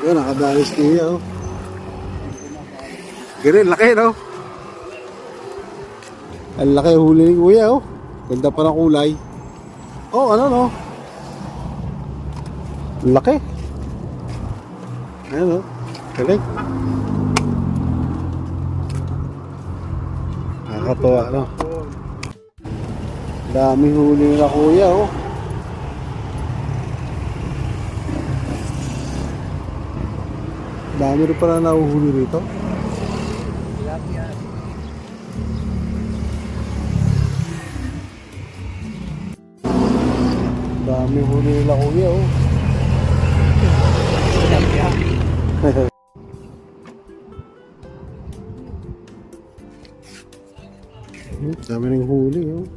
Yan, nakadali si Kuya, oh. Ganun, laki, no? Ang laki huli ni Kuya, oh. Ganda pa ng kulay. Oh, ano, no? Laki. Ayan, oh. Galing. Nakakatuwa, no? Dami huli na Kuya, oh. Dami rin pala nahuhuli rito. Dami huli nila kuya oh. Dami rin huli oh.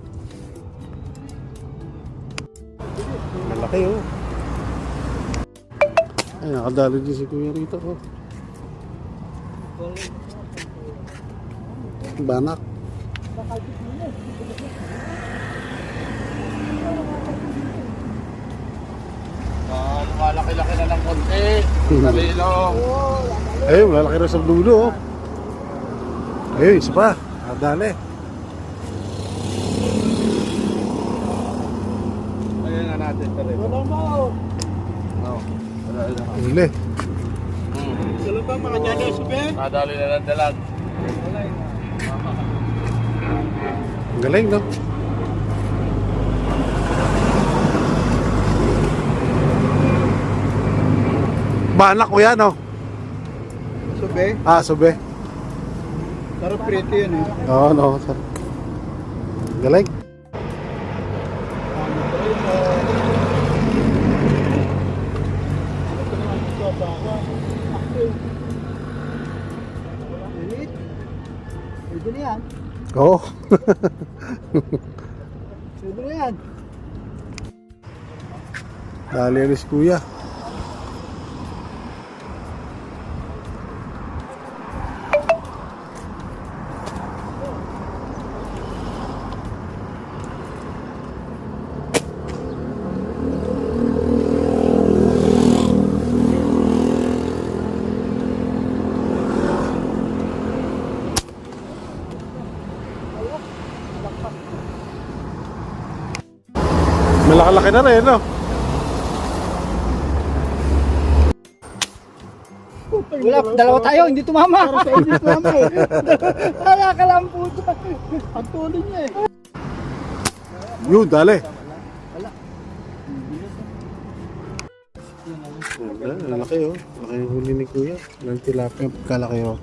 Malaki oh. Ay, nakadalo din si kuya rito oh. Banak. Ah, lumalaki-laki na ng konti. Kalilo. Ayun, lalaki na sa dulo oh. Ayun, isa pa. Nadali. Ayun na natin. Wala mo. No. Huli. Sila ba mga nyanya sube? Nadali na ng dalag. Ang galing no? Banak ko yan oh. Sube? Ah, sube. Sarap prito yun eh. Oo, no. Galing. Pwede na yan. Oo. Pwede na yan. Dali si kuya. Malaki-laki na rin, no? Wala, dalawa tayo, hindi tumama. Para sa hindi tumama eh. Wala ka lang po Ang tuloy niya eh. Yun, dali. Ang laki oh. Laki yung huli ni kuya. Ilang tilapia, kalaki oh.